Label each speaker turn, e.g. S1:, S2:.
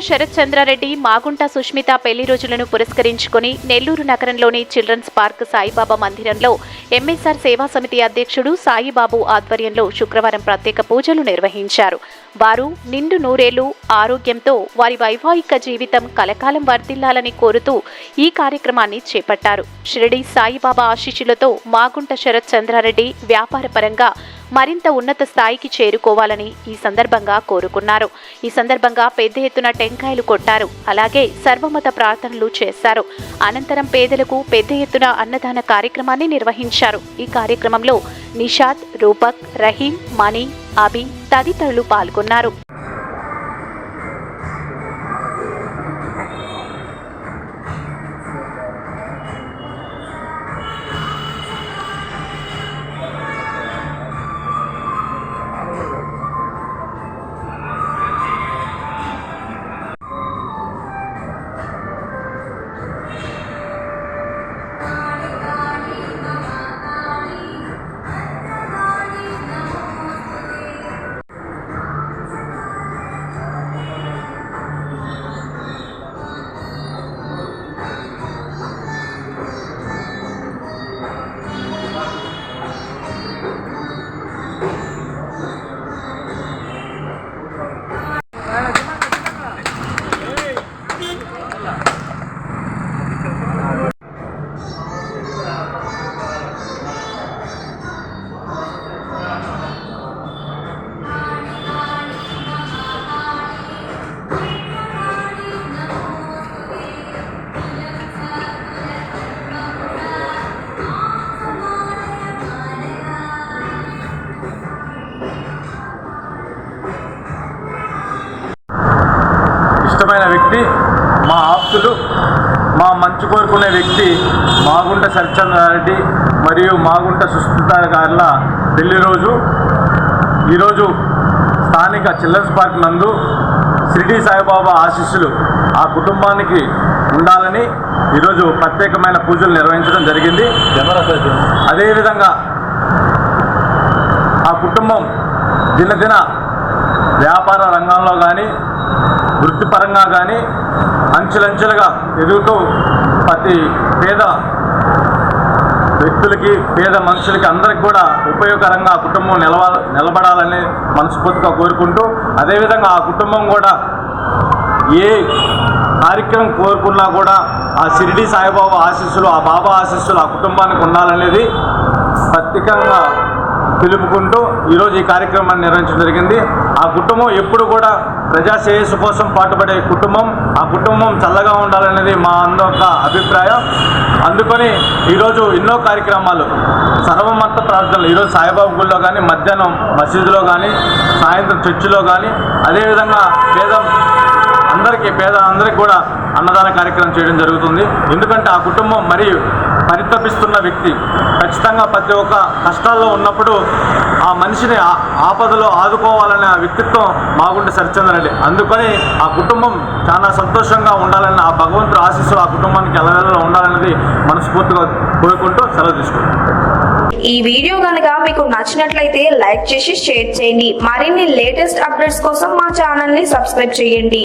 S1: శరత్ చంద్రారెడ్డి మాగుంట సుష్మిత పెళ్ళి రోజులను పురస్కరించుకుని నెల్లూరు నగరంలోని చిల్డ్రన్స్ పార్క్ సాయిబాబా మందిరంలో ఎంఎస్ఆర్ సేవా సమితి అధ్యక్షుడు సాయిబాబు ఆధ్వర్యంలో శుక్రవారం ప్రత్యేక పూజలు నిర్వహించారు. వారు నిండు నూరేళ్ళు ఆరోగ్యంతో వారి వైవాహిక జీవితం కలకాలం వర్ధిల్లాలని కోరుతూ ఈ కార్యక్రమాన్ని చేపట్టారు. షిరిడి సాయిబాబా ఆశీస్సులతో మాగుంట శరత్ చంద్రారెడ్డి వ్యాపారపరంగా మరింత ఉన్నత స్థాయికి చేరుకోవాలని ఈ సందర్భంగా కోరుకున్నారు. ఈ సందర్భంగా పెద్ద ఎత్తున టెంకాయలు కొట్టారు. అలాగే సర్వమత ప్రార్థనలు చేశారు. అనంతరం పేదలకు పెద్ద ఎత్తున అన్నదాన కార్యక్రమాన్ని నిర్వహించారు. ఈ కార్యక్రమంలో నిషాద్ రూపక్ రహీం మణి అభి తదితరులు పాల్గొన్నారు.
S2: ఇష్టమైన వ్యక్తి మా ఆప్తులు మా మంచు కోరుకునే వ్యక్తి మాగుంట సత్యచంద్రారెడ్డి మరియు మాగుంట సుస్మిత గారుల పెళ్ళి రోజు. ఈరోజు స్థానిక చిల్డ్రన్స్ పార్క్ నందు షిరిడి సాయిబాబా ఆశీస్సులు ఆ కుటుంబానికి ఉండాలని ఈరోజు ప్రత్యేకమైన పూజలు నిర్వహించడం జరిగింది. అదేవిధంగా ఆ కుటుంబం దినదిన వ్యాపార రంగంలో కానీ వృత్తిపరంగా కానీ అంచెలంచెలుగా ఎదుగుతూ ప్రతి పేద వ్యక్తులకి పేద మనుషులకి అందరికి కూడా ఉపయోగకరంగా ఆ కుటుంబం నిలవ నిలబడాలని మనస్ఫూర్తిగా కోరుకుంటూ అదేవిధంగా ఆ కుటుంబం కూడా ఏ కార్యక్రమం కోరుకున్నా కూడా ఆ షిరిడి సాయిబాబా ఆశీస్సులు ఆ బాబా ఆశీస్సులు ఆ కుటుంబానికి ఉండాలనేది ప్రత్యేకంగా పిలుపుకుంటూ ఈరోజు ఈ కార్యక్రమాన్ని నిర్వహించడం జరిగింది. ఆ కుటుంబం ఎప్పుడు కూడా ప్రజా శ్రేయస్సు కోసం పాటుపడే కుటుంబం. ఆ కుటుంబం చల్లగా ఉండాలనేది మా అందొక అభిప్రాయం. అందుకని ఈరోజు ఎన్నో కార్యక్రమాలు సర్వమత ప్రార్థనలు ఈరోజు సాయిబాబు గుళ్ళో కానీ మధ్యాహ్నం మసీదులో కానీ సాయంత్రం చర్చిలో కానీ అదేవిధంగా పేద అందరికీ పేద అందరికీ కూడా అన్నదాన కార్యక్రమం చేయడం జరుగుతుంది. ఎందుకంటే ఆ కుటుంబం మరి పరితపిస్తున్న వ్యక్తి ఖచ్చితంగా ప్రతి ఒక్క కష్టాల్లో ఉన్నప్పుడు ఆ మనిషిని ఆపదలో ఆదుకోవాలనే ఆ వ్యక్తిత్వం మాగుండి సరిచంద్రెడ్డి అందుకని ఆ కుటుంబం చాలా సంతోషంగా ఉండాలని ఆ భగవంతుడు ఆశీస్సులు ఆ కుటుంబానికి ఎలవేళలో ఉండాలనేది మనస్ఫూర్తిగా కోరుకుంటూ సెలవు తీసుకుంటాం
S3: ఈ వీడియో కనుక మీకు నచ్చినట్లయితే లైక్ చేసి షేర్ చేయండి. మరిన్ని లేటెస్ట్ అప్డేట్స్ కోసం మా ఛానల్ని సబ్స్క్రైబ్ చేయండి.